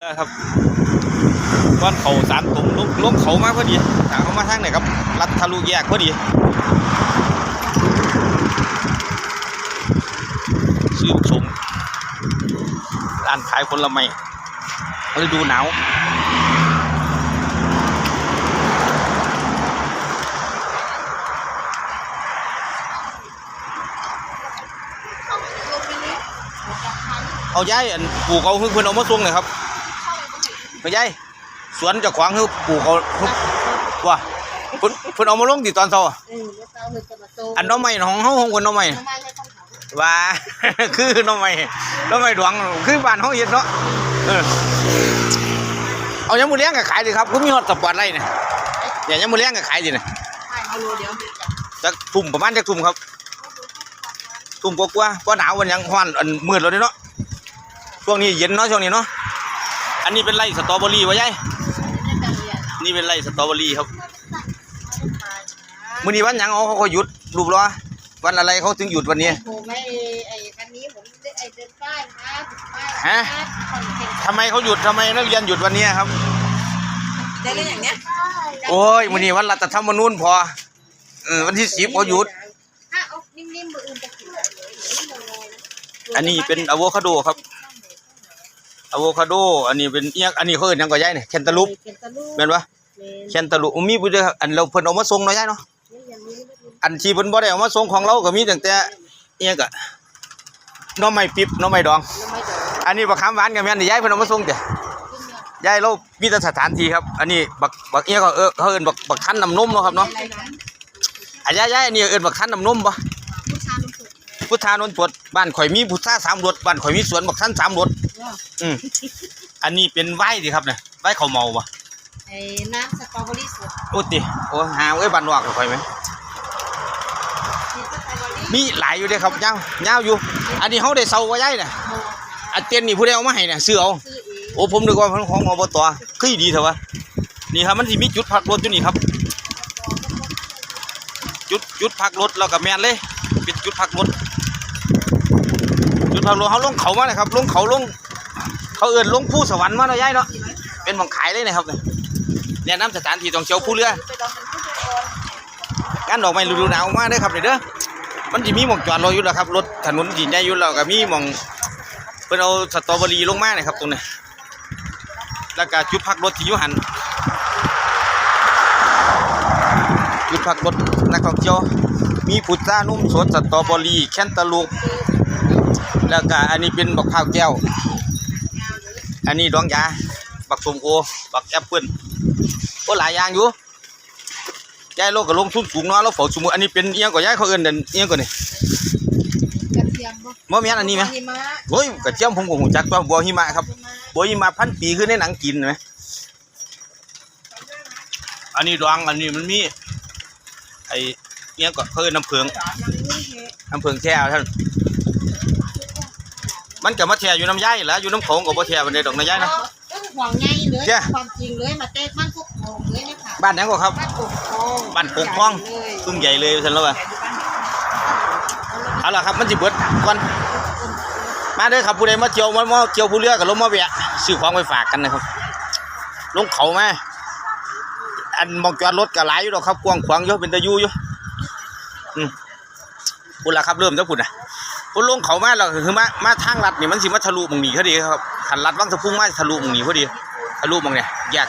นะครับก้อนเขาสารตุ่มลงลงเขามากพอดีทางเขามาทางไหนครับลัดทะลุแยกพอดีชื่นชมร้านขายผลไม้ฤดูหนาวเอาย้ายอันปลูกเอาเพิ่นเอามาส่งเลยครับ เอาย้ายสวนเจะขวางคือปลูกเอาเพิ่นว่าเพิ่นเพิ่นเอามาลงที่ตอนเช้าอะเออแล้วเตาหนึ่งจะมาโตอันน้องใหม่ของเฮาของคนน้องใหม่ทำไมไม่ต้องเผาว่า คือน้องใหม่น้องใหม่ดวงคือบ้านเฮาเฮ็ดเนาะเออเอายังมือเลี้ยงก็ขายดิครับผมมีฮอดสปอร์ตไลท์เนี่ยเนี่ยยังมือเลี้ยงก็ขายดิเนี่ยใช่เอาโลเดียวจักทุ่มประมาณจักทุ่มครับ ทุ่มกว่าๆเพราะหนาววันยังฮ้อนอันมืดแล้วเด้เนาะช่วงนี้เย็นเนาะช่วงนี้เนาะ อันนี้เป็นไร่สตรอเบอรี่วะยายไม่จำเรียนนี่เป็นไร่สตรอเบอรี่ครับมื้อนี้วันหยังเอาเขาก็หยุดรูปรอวันอะไรเขาถึงหยุดวันนี้ผมไม่ไอ้วันนี้ผมได้ไอ้เดินป้ายนะป้ายฮะทำไมเขาหยุดทำไมนักเรียนหยุดวันนี้ครับ ได้เล่นอย่างเนี้ยโอ้ยมื้อนี้วันรัฐธรรมนูญพอเออวันที่10เขาหยุดถ้าเอานิ่มๆมืออื่นจะกินเลยอันนี้เป็นอะโวคาโดครับ อะโวคาโด อันนี้เป็นเอียงอันนี้เขาเอิ้นหยังก็ยายนี่แคนตาลูปเขียนตะลุแม่นบ่แคนตาลูปมีผู้เดียวครับอันเราเพิ่นเอามาส่งเนาะยายเนาะอันที่เพิ่นบ่ได้เอามาส่งของเราก็มีตั้งแต่เอียงก็หน้อไม้ปิ๊บหน้อไม้ดองอันนี้บักขามหวานก็แม่นนี่ยายเพิ่นเอามาส่งแต่ยายเรามีแต่สถานที่ครับ อันนี้บักบักเอียงก็เออเขาเอิ้นบักบักคั้นน้ำนมเนาะครับเนาะอันยายยายอันนี้เอิ้นบักคั้นน้ำนมบ่ ผู้ชายมันสุดพุทธานนท์ปวดบ้านข่อยมีพุทธาสามรถบ้านข่อยมีสวนบักคั้นสามรถ อืมอันนี้เป็นไว้ดิครับเนี่ยไว้เขาวเมาบ่ไอ้น้ำสตรอเบอรี่สดโอ้ติโอ้หาเอ้ยบ้านนอกก็ข่อยไหมมีสตรอเบอรี่มีหลายอยู่เด้ครับยาวยาวอยู่ อันนี้เฮาได้เซาไว้ยายน่ะโมอันเตียนนี่ผู้ใดเอามาให้น่ะซื้อเอาซื้อเองโอ้ผมนึกว่าเพิ่นของอบตคือดีเถอะวะนี่ครับมันสิมีจุดพักรถอยู่นี่ครับ จุดจุดพักรถแล้วก็แม่นเลยเป็นจุดพักรถจุดพักรถเขาลงเขามาเลยครับลงเขาลง เขาเอิ้นลงผู้สวรรค์มาเนาะยายเนาะเป็นหมองขายเลยนะครับเนี่ยแนะนำสถานที่ท่องเที่ยวผู้เรือไปลองเป็นผู้ช่วยงานดอกไม้ฤดูหนาวมาเด้ครับเด้อมันสิมีหม่องจอดรถอยู่แล้วครับรถถนนดินได้อยู่แล้วก็มีหม่องเพิ่นเอาสตรอเบอรี่ลงมาเนี่ยครับตรงนี้แล้วก็จุดพักรถที่ยูหันจุดพักรถนักท่องเที่ยวมีพุทรานุ่มสดสตรอเบอรี่แคนตาลูปแล้วก็อันนี้เป็นบักพร้าวแก้ว อันนี้ดองยาบักส้มโอบักแอปเปิ้ลโอ้หลายอย่างอยู่ยายโลกก็ลงทุนสูงเนาะเราเฝ้าสมุอันนี้เป็นเอียงก็ยายเขาเอิ้นนั่นเอียงก็นี่กระเทียมบ่บ่แม่นอันนี้ไหมหิมะโอ้ยกระเทียมผมก็ฮู้จักว่าบัวหิมะครับบัวหิมะพันปีคือในหนังกินไหมอันนี้ดวงอันนี้มันมีไอ้เอียงก็เขาเอิ้นน้ำเพิงน้ำเพิงแท้ท่าน มันก็มาแท้อยู่น้ำยายแหล้วอยู่น้ำโขงก็บ่แท้ปานใดดอกนะยายนะ เรื่องห่วงใยเลยเจ้าความจริงเลยมาเต้บ้านพวกโมงเลยนะคะบ้านหยังก็ครับ บ้านปกครองบ้านปกครองเลยตุ้มใหญ่เลยซั่นแล้วว่าเอาล่ะครับมันสิเบิดก่อนมาเด้อครับผู้ใดมาเที่ยวมามาเที่ยวผู้เรือกับลงมาแวะซื้อของไปฝากกันนะครับ ลงเขามาอันหมองจอดรถก็หลายอยู่ดอกครับกว้างขวางอยู่เป็นตะยูอยู่อืมพุ่นละครับเริ่มแล้วพุ่นอะ พุ่นลงเขามาแล้วก็คือมามาทางลัดนี่มันสิมาทะลุมึงนี้พอดีครับขันลัดวังสะพุ่งมาทะลุมึงนี้พอดีทะลุมึงเนี่ยแยก